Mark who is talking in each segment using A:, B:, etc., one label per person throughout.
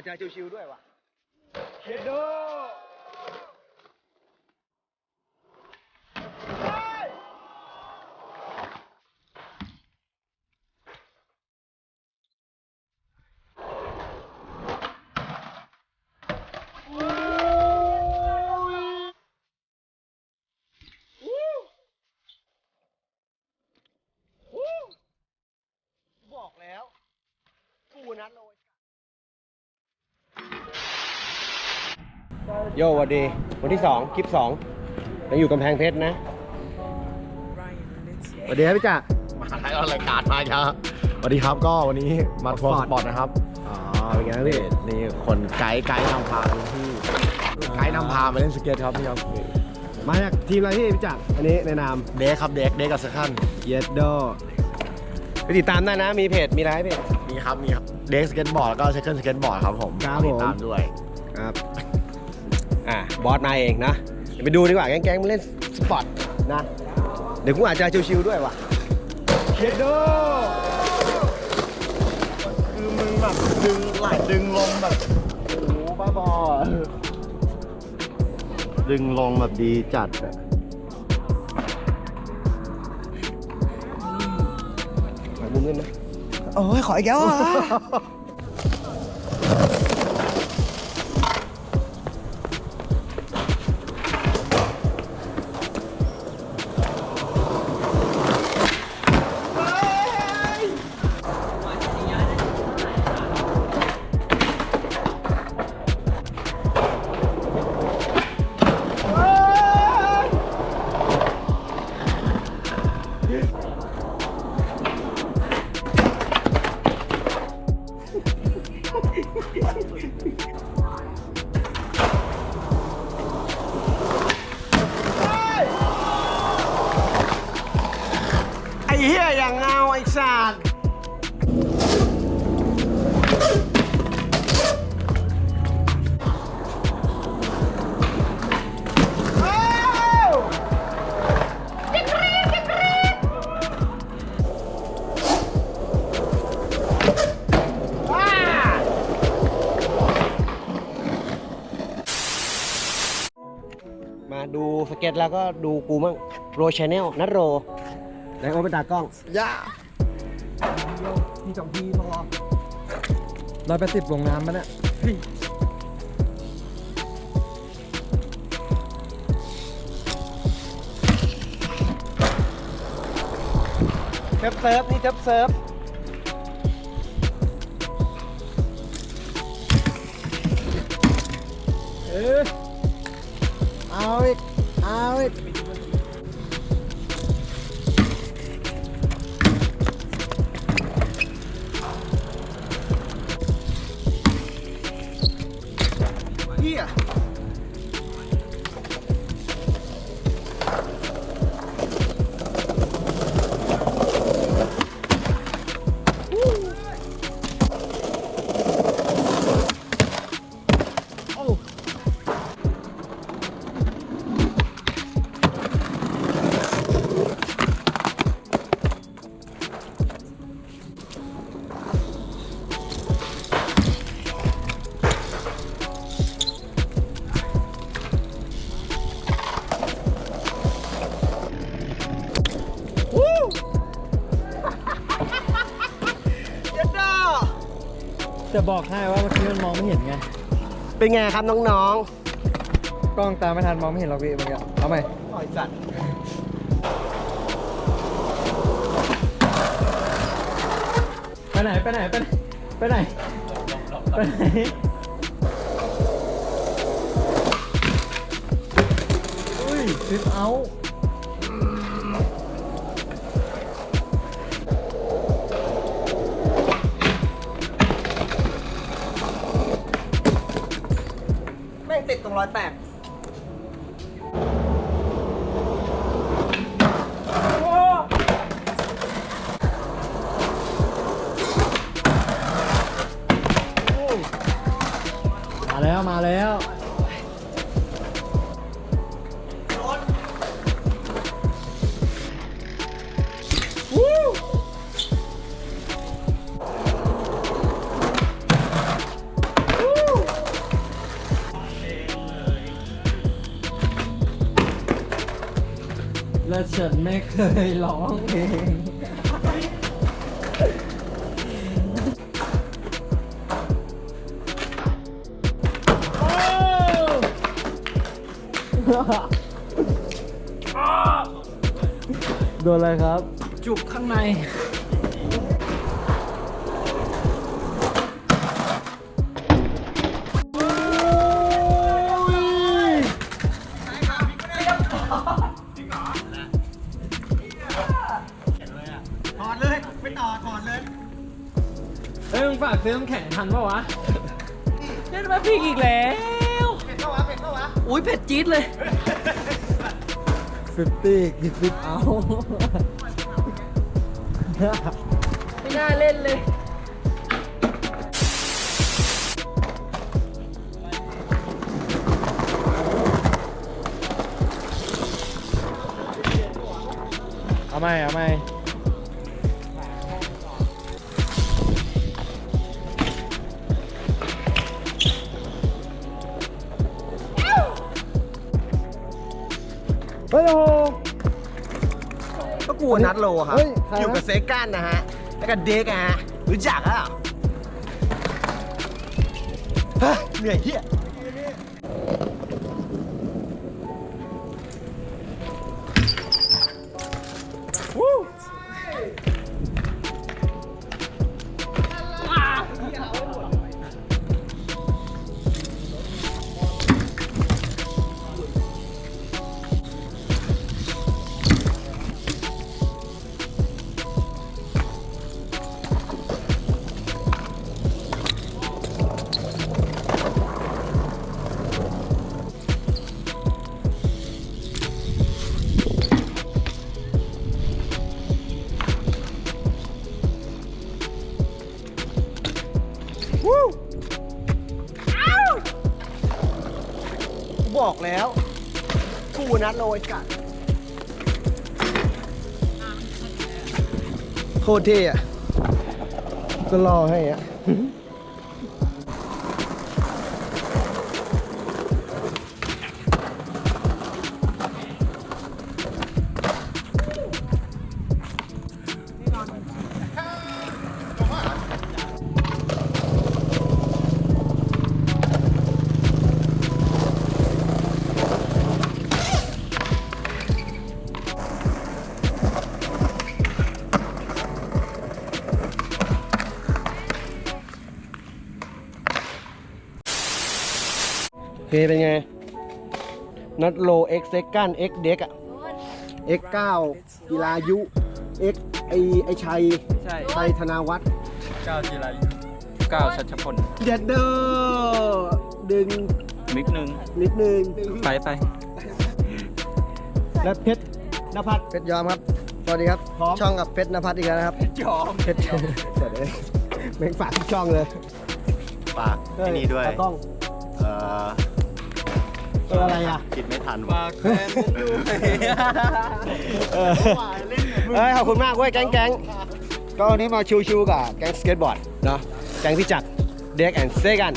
A: อาจจะชิวๆด้วยว่ะเช็ดโดบอกแล้ว กูนัดเลย โยสวัสดี วันที่สองคลิปสองยังอยู่กำแพงเพชรนะสวัสดีครับพี่จ่า
B: มาถ่ายรายการมาครับสวัสดีครับก็วันนี้มาทัวร์สปอร์ตนะครับ
A: อ๋อเป็นไงครับพี่
B: นี่คนไกด์ไกด์นำพาพื้นที่ไกด์นำพามาเล่นสเก็ตครับพี่ครับ
A: มาจากทีมอะไรพี่พี่จ่าอันนี้ในนาม
B: เด็กครับเด็กเด็กกับเซคัน
A: เยดโดไปติดตามได้นะมีเพจมีอะไรให้พี่
B: มีครับมีครับเด็กสเก็ตบอร์ดแล้วก็เซคันสเก็ตบอร์ดครับผม
A: ครับ
B: ติดตาม
A: ผม
B: ด้วย
A: ครับ อะบอสมาเองนะเดี๋ยวไปดูดีกว่าแก๊งๆมันเล่นสปอร์ตนะ เดี๋ยวกูอาจจะชิวๆด้วยว่ะเยดโด
B: คือมึงแบบดึงไหลดึงลงแบบโอ้โหบ้าบอดึงลงแบบดีจัดอะ
A: ขอมุมด้วยนะ
C: โอ้ยขออีกแล้วอะ
A: เหี้ยอย่างเงาไอ้สัตว์มาดูสเก็ตแล้วก็ดูกูมั่งโรชแนลนัดโร ไหนโอเป็นตากล้อง
B: ย่า
C: ทีสองทีพอร้อยแปดสิบลงน้ำมันอะ
A: เซิร์ฟเซิร์ฟนี่เซิร์ฟเซิร์ฟ
C: เออเอาอีกเอาอีก จะบอกให้ว่าเมื่อกี้มันมองไม่เห็นไง
A: เป็นไงครับน้อง
C: กล้องตามไม่ทันมองไม่เห็นหรอกพี่เมื่อกี้เอาใหม่
A: ๆหอยสัตว์
C: ไปไหนไปไหนไปไหนไปไหนไปไหนอุ้ยซิปเอา
A: แไม่
C: เคยร้องเพลงโดนอะไรครับ
D: จุกข้างใน ซื้อน้ำแข็งทันปะวะเล่นมาพริกอีกแล้ว
A: เป็ดเข้าวะเป็ดเข้าวะ
D: อุ้ยเผ็ดจี๊ดเลย
C: ฟิฟตี้กิฟิตเอา
D: ไม่น่าเล่นเลย
B: เอาไหมเอาไหม
C: ฮ้ยโอ้โห
A: ก็กูนัดโลครับ
C: เฮ้ยใครนะ
A: อยู่กับเซกันนะฮะ แล้วก็เด็กอะฮะ รู้จักอะเฮ้ยเหนื่อยเฮีย บอกแล้วกูนัดโรยกัดโคตรเท่อะก็รอให้อะ เคเป็นไง นัดโล X เซกัน X เด็กอะ X 9กีฬายุ X ไอไอชัย
D: ใช่
A: ชัยธนาวัฒน์
D: ก้าวจีรายุก้าวชัชพล
A: เด็ดเดอดึง
D: มิกหนึ่ง
A: นิดนึง
D: ไปไป
A: และเพชรนภัส
C: เพชรยอมครับ สวัสดีครับ
A: พร้อม
C: ช่องกับเพชรนภัสอีกแล้วนะครับ
D: ยอม
C: เพชร
A: เสร็จเลยแม่งฝากทุกช่องเลย
B: ฝากที่นี่ด้วย
A: ตากล้อง
B: เอ่อ
A: เอออะไรอะ
B: คิดไม่ทัน
D: ฝากแฟนด้วย
A: เออเอ้ยขอบคุณมากเว้ยแก๊งแก๊งก็วันนี้มาชิวๆกับแก๊งสเก็ตบอร์ดเนาะแก๊งพี่จักรเด็กแอนเซกัน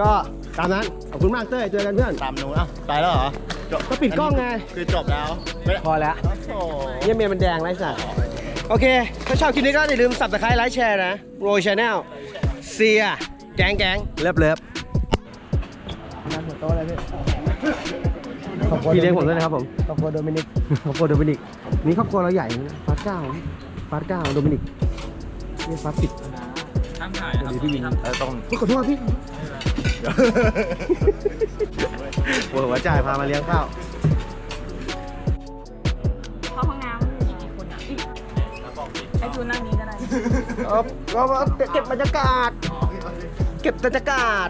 A: ก็ตามนั้นขอบคุณมากเต้ยเจอกันเพื่อน
B: ตามนู้นอะไปแล้วเหรอจบ
A: ก็ปิดกล้องไง
B: คือจบแล้วไม่
A: พอแล้ว
B: โอ้โห
A: เยี่ยมเมียมันแดงไรสัตว์โอเค ถ้าชอบคลิปนี้ก็อย่าลืมสับตะไคร้ไลค์แชร์นะโรยชาแนลเซียแก๊งแก๊งเลิฟเลิฟ
C: งานหัวโตเลยพี่ขอบคุณ
A: พี่เลี้ยงผมด้วยนะครับผม
C: ขอบคุณโดมินิก
A: ครอบครัวโดมินิกนี่ครอบครัวเราใหญ่นะฟาสเก้าฟาสเก้าโดมินิกนี่ฟาสสิบ
D: ทั้งถ่ายนะครับพี่ครับ
B: เออต้อง
A: พี่ขอโทษพี่
B: หัวหัวจ่ายพามาเลี้ยงข้าว
E: เข้าห้องน้ำอีกกี่คนอะอีกไอ้จูนนั่งนี้ก็ได้
A: เออเราเก็บบรรยากาศ เก็บบรรยากาศ